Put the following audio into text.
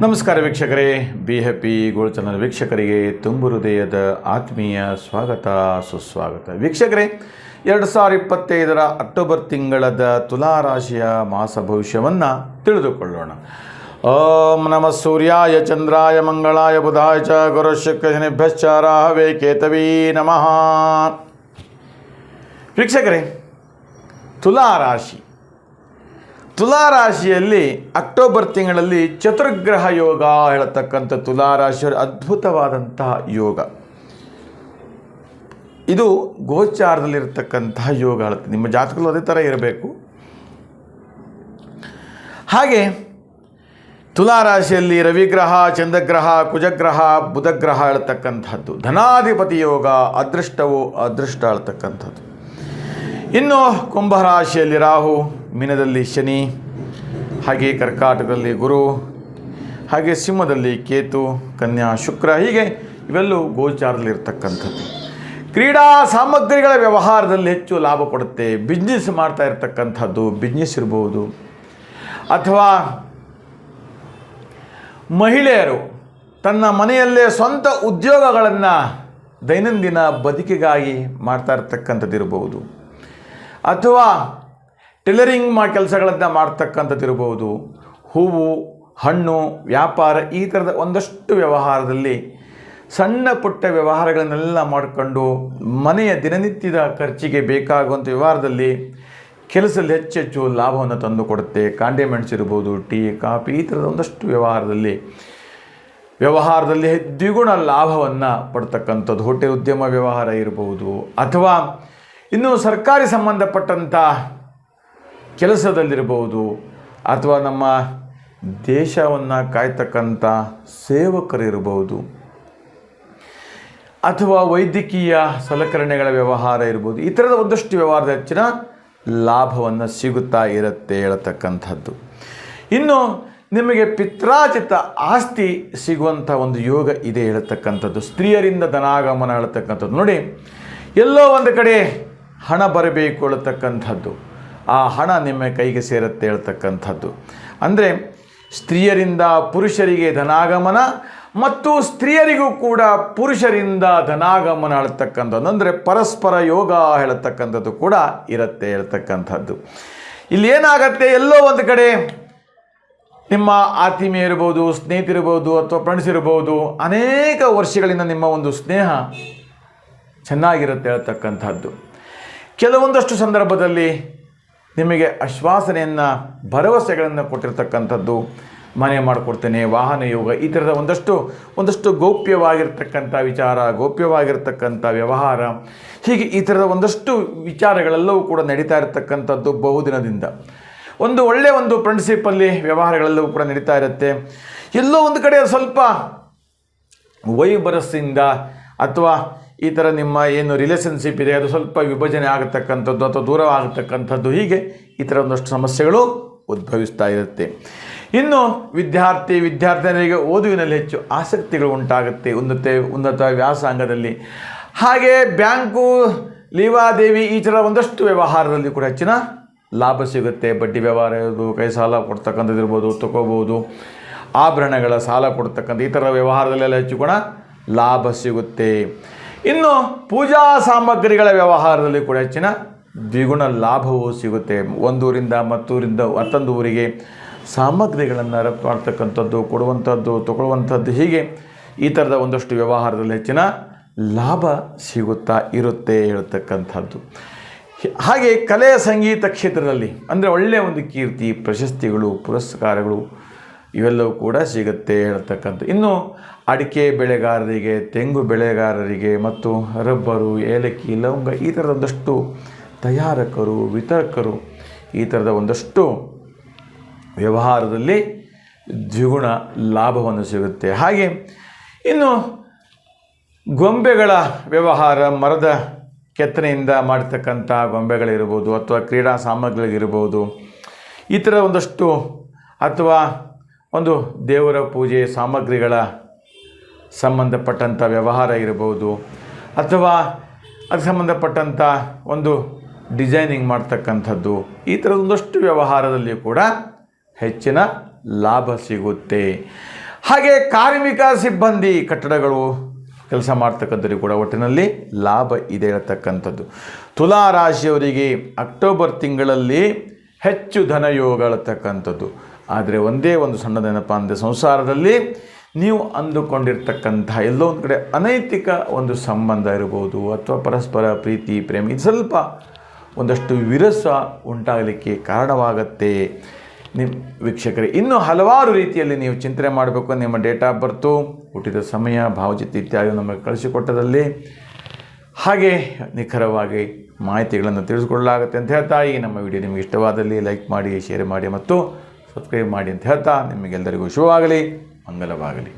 ನಮಸ್ಕಾರ ವೀಕ್ಷಕರೇ. Be happy gold channel ವೀಕ್ಷಕರಿಗೆ ತುಂಬು ಹೃದಯದ ಆತ್ಮೀಯ ಸ್ವಾಗತ, ಸುಸ್ವಾಗತ. ವೀಕ್ಷಕರೇ, ಎರಡು ಸಾವಿರ ಇಪ್ಪತ್ತೈದರ ಅಕ್ಟೋಬರ್ ತಿಂಗಳದ ತುಲಾರಾಶಿಯ ಮಾಸ ಭವಿಷ್ಯವನ್ನು ತಿಳಿದುಕೊಳ್ಳೋಣ. ಓಂ ನಮ ಸೂರ್ಯಾಯ, ಚಂದ್ರಾಯ, ಮಂಗಳಾಯ, ಬುಧಾಯ ಚ, ಗುರು ರಾಹವೇ, ಕೇತವೀ ನಮಃ. ವೀಕ್ಷಕರೇ, ತುಲಾರಾಶಿ ತುಲಾರಾಶಿಯಲ್ಲಿ ಅಕ್ಟೋಬರ್ ತಿಂಗಳಲ್ಲಿ ಚತುರ್ಗ್ರಹ ಯೋಗ ಹೇಳತಕ್ಕಂಥ ತುಲಾರಾಶಿಯವರ ಅದ್ಭುತವಾದಂತಹ ಯೋಗ. ಇದು ಗೋಚಾರದಲ್ಲಿರತಕ್ಕಂತಹ ಯೋಗ ಹೇಳುತ್ತೆ. ನಿಮ್ಮ ಜಾತಕಗಳು ಅದೇ ಥರ ಇರಬೇಕು. ಹಾಗೆ ತುಲಾರಾಶಿಯಲ್ಲಿ ರವಿಗ್ರಹ, ಚಂದ್ರಗ್ರಹ, ಕುಜಗ್ರಹ, ಬುಧಗ್ರಹ ಹೇಳ್ತಕ್ಕಂಥದ್ದು ಧನಾಧಿಪತಿ ಯೋಗ ಅದೃಷ್ಟವು ಅದೃಷ್ಟ ಹೇಳ್ತಕ್ಕಂಥದ್ದು ಇನ್ನು ಕುಂಭರಾಶಿಯಲ್ಲಿ ರಾಹು ಮೀನದಲ್ಲಿ ಶನಿ, ಹಾಗೆ ಕರ್ಕಾಟಕದಲ್ಲಿ ಗುರು, ಹಾಗೆ ಸಿಂಹದಲ್ಲಿ ಕೇತು, ಕನ್ಯಾ ಶುಕ್ರ, ಹೀಗೆ ಇವೆಲ್ಲೂ ಗೋಚಾರದಲ್ಲಿರ್ತಕ್ಕಂಥದ್ದು. ಕ್ರೀಡಾ ಸಾಮಗ್ರಿಗಳ ವ್ಯವಹಾರದಲ್ಲಿ ಹೆಚ್ಚು ಲಾಭ ಕೊಡುತ್ತೆ ಬಿಸ್ನೆಸ್ ಮಾಡ್ತಾ ಇರ್ತಕ್ಕಂಥದ್ದು ಬಿಸ್ನೆಸ್ ಇರ್ಬೋದು. ಅಥವಾ ಮಹಿಳೆಯರು ತನ್ನ ಮನೆಯಲ್ಲೇ ಸ್ವಂತ ಉದ್ಯೋಗಗಳನ್ನು ದೈನಂದಿನ ಬದುಕಿಗಾಗಿ ಮಾಡ್ತಾ ಇರ್ತಕ್ಕಂಥದ್ದು ಇರಬಹುದು ಅಥವಾ ಟೈಲರಿಂಗ್ ಮಾ ಕೆಲಸಗಳನ್ನು ಮಾಡ್ತಕ್ಕಂಥದ್ದು ಇರಬಹುದು ಹೂವು, ಹಣ್ಣು, ವ್ಯಾಪಾರ ಈ ಥರದ ಒಂದಷ್ಟು ವ್ಯವಹಾರದಲ್ಲಿ ಸಣ್ಣ ಪುಟ್ಟ ವ್ಯವಹಾರಗಳನ್ನೆಲ್ಲ ಮಾಡಿಕೊಂಡು ಮನೆಯ ದಿನನಿತ್ಯದ ಖರ್ಚಿಗೆ ಬೇಕಾಗುವಂಥ ವ್ಯವಹಾರದಲ್ಲಿ ಕೆಲಸದಲ್ಲಿ ಹೆಚ್ಚು ಹೆಚ್ಚು ಲಾಭವನ್ನು ತಂದು ಕೊಡುತ್ತೆ. ಕಾಂಡಿಮೆಂಟ್ಸ್ ಇರ್ಬೋದು, ಟೀ, ಕಾಫಿ ಈ ಥರದ ಒಂದಷ್ಟು ವ್ಯವಹಾರದಲ್ಲಿ ವ್ಯವಹಾರದಲ್ಲಿ ದ್ವಿಗುಣ ಲಾಭವನ್ನು ಪಡ್ತಕ್ಕಂಥದ್ದು. ಹೋಟೆಲ್ ಉದ್ಯಮ ವ್ಯವಹಾರ ಇರಬಹುದು ಅಥವಾ ಇನ್ನು ಸರ್ಕಾರಿ ಸಂಬಂಧಪಟ್ಟಂಥ ಕೆಲಸದಲ್ಲಿರಬಹುದು ಅಥವಾ ನಮ್ಮ ದೇಶವನ್ನು ಕಾಯ್ತಕ್ಕಂಥ ಸೇವಕರಿರಬಹುದು. ಅಥವಾ ವೈದ್ಯಕೀಯ ಸಲಕರಣೆಗಳ ವ್ಯವಹಾರ ಇರ್ಬೋದು ಈ ಥರದ ಒಂದಷ್ಟು ವ್ಯವಹಾರದ ಹೆಚ್ಚಿನ ಲಾಭವನ್ನು ಸಿಗುತ್ತಾ ಇರುತ್ತೆ ಹೇಳತಕ್ಕಂಥದ್ದು. ಇನ್ನು ನಿಮಗೆ ಪಿತ್ರಾಜಿತ ಆಸ್ತಿ ಸಿಗುವಂಥ ಒಂದು ಯೋಗ ಇದೆ ಹೇಳತಕ್ಕಂಥದ್ದು. ಸ್ತ್ರೀಯರಿಂದ ಧನಾಗಮನ ಹೇಳತಕ್ಕಂಥದ್ದು. ನೋಡಿ, ಎಲ್ಲೋ ಒಂದು ಕಡೆ ಹಣ ಬರಬೇಕು ಹೇಳತಕ್ಕಂಥದ್ದು. ಆ ಹಣ ನಿಮ್ಮ ಕೈಗೆ ಸೇರುತ್ತೆ ಹೇಳ್ತಕ್ಕಂಥದ್ದು. ಅಂದರೆ ಸ್ತ್ರೀಯರಿಂದ ಪುರುಷರಿಗೆ ಧನಾಗಮನ ಮತ್ತು ಸ್ತ್ರೀಯರಿಗೂ ಕೂಡ ಪುರುಷರಿಂದ ಧನಾಗಮನ ಹೇಳ್ತಕ್ಕಂಥದ್ದು. ಅಂದರೆ ಪರಸ್ಪರ ಯೋಗ ಹೇಳತಕ್ಕಂಥದ್ದು ಕೂಡ ಇರುತ್ತೆ ಹೇಳ್ತಕ್ಕಂಥದ್ದು. ಇಲ್ಲಿ ಏನಾಗತ್ತೆ? ಎಲ್ಲೋ ಒಂದು ಕಡೆ ನಿಮ್ಮ ಆತ್ಮೀಯ ಇರ್ಬೋದು ಸ್ನೇಹಿತರಿರ್ಬೋದು ಅಥವಾ ಫ್ರೆಂಡ್ಸ್ ಇರ್ಬೋದು, ಅನೇಕ ವರ್ಷಗಳಿಂದ ನಿಮ್ಮ ಒಂದು ಸ್ನೇಹ ಚೆನ್ನಾಗಿರುತ್ತೆ ಹೇಳ್ತಕ್ಕಂಥದ್ದು. ಕೆಲವೊಂದಷ್ಟು ಸಂದರ್ಭದಲ್ಲಿ ನಿಮಗೆ ಆಶ್ವಾಸನೆಯನ್ನು, ಭರವಸೆಗಳನ್ನು ಕೊಟ್ಟಿರ್ತಕ್ಕಂಥದ್ದು ಮನೆ ಮಾಡಿಕೊಡ್ತೇನೆ, ವಾಹನ ಯೋಗ, ಈ ಥರದ ಒಂದಷ್ಟು ಒಂದಷ್ಟು ಗೌಪ್ಯವಾಗಿರ್ತಕ್ಕಂಥ ವಿಚಾರ, ಗೌಪ್ಯವಾಗಿರ್ತಕ್ಕಂಥ ವ್ಯವಹಾರ, ಹೀಗೆ ಈ ಥರದ ಒಂದಷ್ಟು ವಿಚಾರಗಳೆಲ್ಲವೂ ಕೂಡ ನಡೀತಾ ಇರತಕ್ಕಂಥದ್ದು ಬಹುದಿನದಿಂದ. ಒಂದು ಒಳ್ಳೆಯ ಒಂದು ಫ್ರೆಂಡ್ಶಿಪ್ಪಲ್ಲಿ ವ್ಯವಹಾರಗಳೆಲ್ಲವೂ ಕೂಡ ನಡೀತಾ ಇರುತ್ತೆ. ಎಲ್ಲೋ ಒಂದು ಕಡೆ ಸ್ವಲ್ಪ ವೈಬರಸ್ಸಿಂದ ಅಥವಾ ಈ ಥರ ನಿಮ್ಮ ಏನು ರಿಲೇಷನ್ಶಿಪ್ ಇದೆ, ಅದು ಸ್ವಲ್ಪ ವಿಭಜನೆ ಆಗತಕ್ಕಂಥದ್ದು ಅಥವಾ ದೂರ ಆಗತಕ್ಕಂಥದ್ದು, ಹೀಗೆ ಈ ಥರ ಒಂದಷ್ಟು ಸಮಸ್ಯೆಗಳು ಉದ್ಭವಿಸ್ತಾ ಇರುತ್ತೆ. ಇನ್ನು ವಿದ್ಯಾರ್ಥಿ ವಿದ್ಯಾರ್ಥಿನಿಗೆ ಓದುವಿನಲ್ಲಿ ಹೆಚ್ಚು ಆಸಕ್ತಿಗಳು ಉಂಟಾಗುತ್ತೆ, ಉನ್ನತ ಉನ್ನತ ವ್ಯಾಸಂಗದಲ್ಲಿ. ಹಾಗೆ ಬ್ಯಾಂಕು, ಲೀವಾದೇವಿ ಈ ಥರ ಒಂದಷ್ಟು ವ್ಯವಹಾರದಲ್ಲಿ ಕೂಡ ಹೆಚ್ಚಿನ ಲಾಭ ಸಿಗುತ್ತೆ. ಬಡ್ಡಿ ವ್ಯವಹಾರ ಇರ್ಬೋದು, ಕೈ ಸಾಲ ಕೊಡ್ತಕ್ಕಂಥದ್ದು ಇರ್ಬೋದು, ತಗೋಬೋದು. ಆಭರಣಗಳ ಸಾಲ ಕೊಡ್ತಕ್ಕಂಥ ಈ ಥರ ವ್ಯವಹಾರದಲ್ಲೆಲ್ಲ ಹೆಚ್ಚು ಕೂಡ ಲಾಭ ಸಿಗುತ್ತೆ. ಇನ್ನು ಪೂಜಾ ಸಾಮಗ್ರಿಗಳ ವ್ಯವಹಾರದಲ್ಲಿ ಕೂಡ ಹೆಚ್ಚಿನ ದ್ವಿಗುಣ ಲಾಭವೂ ಸಿಗುತ್ತೆ. ಒಂದೂರಿಂದ ಮತ್ತೂರಿಂದ ಮತ್ತೊಂದು ಊರಿಗೆ ಸಾಮಗ್ರಿಗಳನ್ನು ರಫ್ತು ಮಾಡ್ತಕ್ಕಂಥದ್ದು ಕೊಡುವಂಥದ್ದು, ತಗೊಳ್ಳುವಂಥದ್ದು ಹೀಗೆ ಈ ಥರದ ಒಂದಷ್ಟು ವ್ಯವಹಾರದಲ್ಲಿ ಹೆಚ್ಚಿನ ಲಾಭ ಸಿಗುತ್ತಾ ಇರುತ್ತೆ ಹೇಳ್ತಕ್ಕಂಥದ್ದು. ಹಾಗೆ ಕಲೆ ಸಂಗೀತ ಕ್ಷೇತ್ರದಲ್ಲಿ ಅಂದರೆ ಒಳ್ಳೆಯ ಒಂದು ಕೀರ್ತಿ, ಪ್ರಶಸ್ತಿಗಳು, ಪುರಸ್ಕಾರಗಳು ಇವೆಲ್ಲವೂ ಕೂಡ ಸಿಗುತ್ತೆ ಹೇಳ್ತಕ್ಕಂಥ. ಇನ್ನು ಅಡಿಕೆ ಬೆಳೆಗಾರರಿಗೆ, ತೆಂಗು ಬೆಳೆಗಾರರಿಗೆ ಮತ್ತು ರಬ್ಬರು, ಏಲಕ್ಕಿ, ಲವಂಗ ಈ ಥರದ ಒಂದಷ್ಟು ತಯಾರಕರು, ವಿತರಕರು ಈ ಥರದ ಒಂದಷ್ಟು ವ್ಯವಹಾರದಲ್ಲಿ ದ್ವಿಗುಣ ಲಾಭವನ್ನು ಸಿಗುತ್ತೆ. ಹಾಗೆ ಇನ್ನು ಗೊಂಬೆಗಳ ವ್ಯವಹಾರ ಮರದ ಕೆತ್ತನೆಯಿಂದ ಮಾಡ್ತಕ್ಕಂಥ ಗೊಂಬೆಗಳಿರ್ಬೋದು ಅಥವಾ ಕ್ರೀಡಾ ಸಾಮಗ್ರಿಗಳಿರ್ಬೋದು ಈ ಥರ ಒಂದಷ್ಟು ಅಥವಾ ಒಂದು ದೇವರ ಪೂಜೆ ಸಾಮಗ್ರಿಗಳ ಸಂಬಂಧಪಟ್ಟಂಥ ವ್ಯವಹಾರ ಇರಬಹುದು ಅಥವಾ ಅದಕ್ಕೆ ಸಂಬಂಧಪಟ್ಟಂಥ ಒಂದು ಡಿಸೈನಿಂಗ್ ಮಾಡ್ತಕ್ಕಂಥದ್ದು, ಈ ಥರದ ಒಂದಷ್ಟು ವ್ಯವಹಾರದಲ್ಲಿ ಕೂಡ ಹೆಚ್ಚಿನ ಲಾಭ ಸಿಗುತ್ತೆ. ಹಾಗೆ ಕಾರ್ಮಿಕ ಸಿಬ್ಬಂದಿ ಕಟ್ಟಡಗಳು ಕೆಲಸ ಮಾಡ್ತಕ್ಕಂಥದ್ದು ಕೂಡ ಒಟ್ಟಿನಲ್ಲಿ ಲಾಭ ಇದೆ ಇರತಕ್ಕಂಥದ್ದು ತುಲಾ ರಾಶಿಯವರಿಗೆ ಅಕ್ಟೋಬರ್ ತಿಂಗಳಲ್ಲಿ ಹೆಚ್ಚು ಧನಯೋಗ ಹೇಳ್ತಕ್ಕಂಥದ್ದು ಆದರೆ ಒಂದೇ ಒಂದು ಸಣ್ಣ ನೆನಪ ಅಂದರೆ ಸಂಸಾರದಲ್ಲಿ ನೀವು ಅಂದುಕೊಂಡಿರ್ತಕ್ಕಂಥ ಎಲ್ಲೋ ಒಂದು ಕಡೆ ಅನೈತಿಕ ಒಂದು ಸಂಬಂಧ ಇರ್ಬೋದು ಅಥವಾ ಪರಸ್ಪರ ಪ್ರೀತಿ, ಪ್ರೇಮ, ಇದು ಸ್ವಲ್ಪ ಒಂದಷ್ಟು ವಿರಸ ಉಂಟಾಗಲಿಕ್ಕೆ ಕಾರಣವಾಗತ್ತೆ. ನಿಮ್ಮ ವೀಕ್ಷಕರೇ, ಇನ್ನೂ ಹಲವಾರು ರೀತಿಯಲ್ಲಿ ನೀವು ಚಿಂತನೆ ಮಾಡಬೇಕು, ನಿಮ್ಮ ಡೇಟ್ ಆಫ್ ಬರ್ತು, ಹುಟ್ಟಿದ ಸಮಯ, ಭಾವಚಿತ್ರ ಇತ್ಯಾದಿ ನಮಗೆ ಕಳಿಸಿಕೊಟ್ಟದಲ್ಲಿ ಹಾಗೆ ನಿಖರವಾಗಿ ಮಾಹಿತಿಗಳನ್ನು ತಿಳಿಸ್ಕೊಳ್ಳಲಾಗುತ್ತೆ ಅಂತ ಹೇಳ್ತಾ ಈ ನಮ್ಮ ವಿಡಿಯೋ ನಿಮಗೆ ಇಷ್ಟವಾದಲ್ಲಿ ಲೈಕ್ ಮಾಡಿ, ಶೇರ್ ಮಾಡಿ ಮತ್ತು ಸಬ್ಸ್ಕ್ರೈಬ್ ಮಾಡಿ ಅಂತ ಹೇಳ್ತಾ ನಿಮಗೆಲ್ಲರಿಗೂ ಶುಭವಾಗಲಿ ಮಂಗಲವಾಗಲಿ.